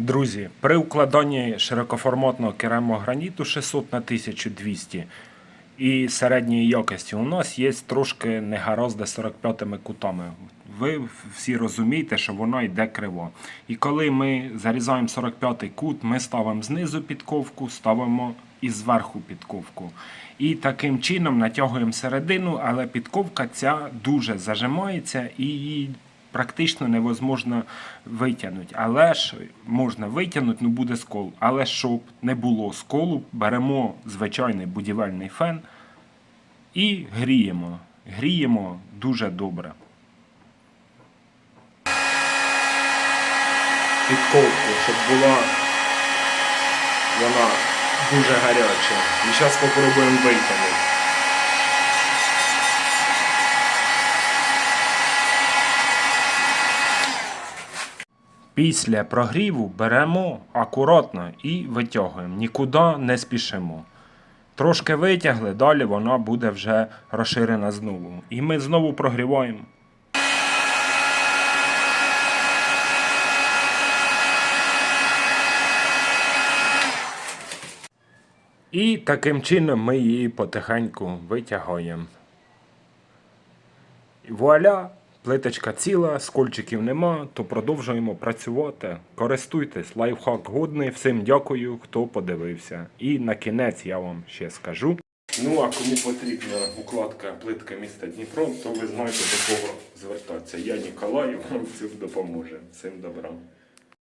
Друзі, при укладанні широкоформатного керамограніту 600 на 1200 і середньої якості у нас є трошки негаразди з 45 кутами. Ви всі розумієте, що воно йде криво. І коли ми зарізаємо 45-й кут, ми ставимо знизу підковку, ставимо і зверху підковку. І таким чином натягуємо середину, але підковка ця дуже зажимається і її практично невозможно витягнути. Але ж можна витягнути, ну буде скол. Але щоб не було сколу, беремо звичайний будівельний фен і гріємо. Гріємо дуже добре. Підковку, щоб була вона дуже гаряча. І зараз спробуємо витягнути. Після прогріву беремо акуратно і витягуємо. Нікуди не спішимо. Трошки витягли, далі вона буде вже розширена знову. І ми знову прогріваємо. І таким чином ми її потихеньку витягаємо. І Вуаля, плиточка ціла, скольчиків нема, то продовжуємо працювати. Користуйтесь, лайфхак годний. Всім дякую, хто подивився. І на кінець я вам ще скажу. Ну, а кому потрібна укладка плитка міста Дніпро, то ви знаєте до кого звертатися. Я Ніколаю вам цим допоможе. Всім добра.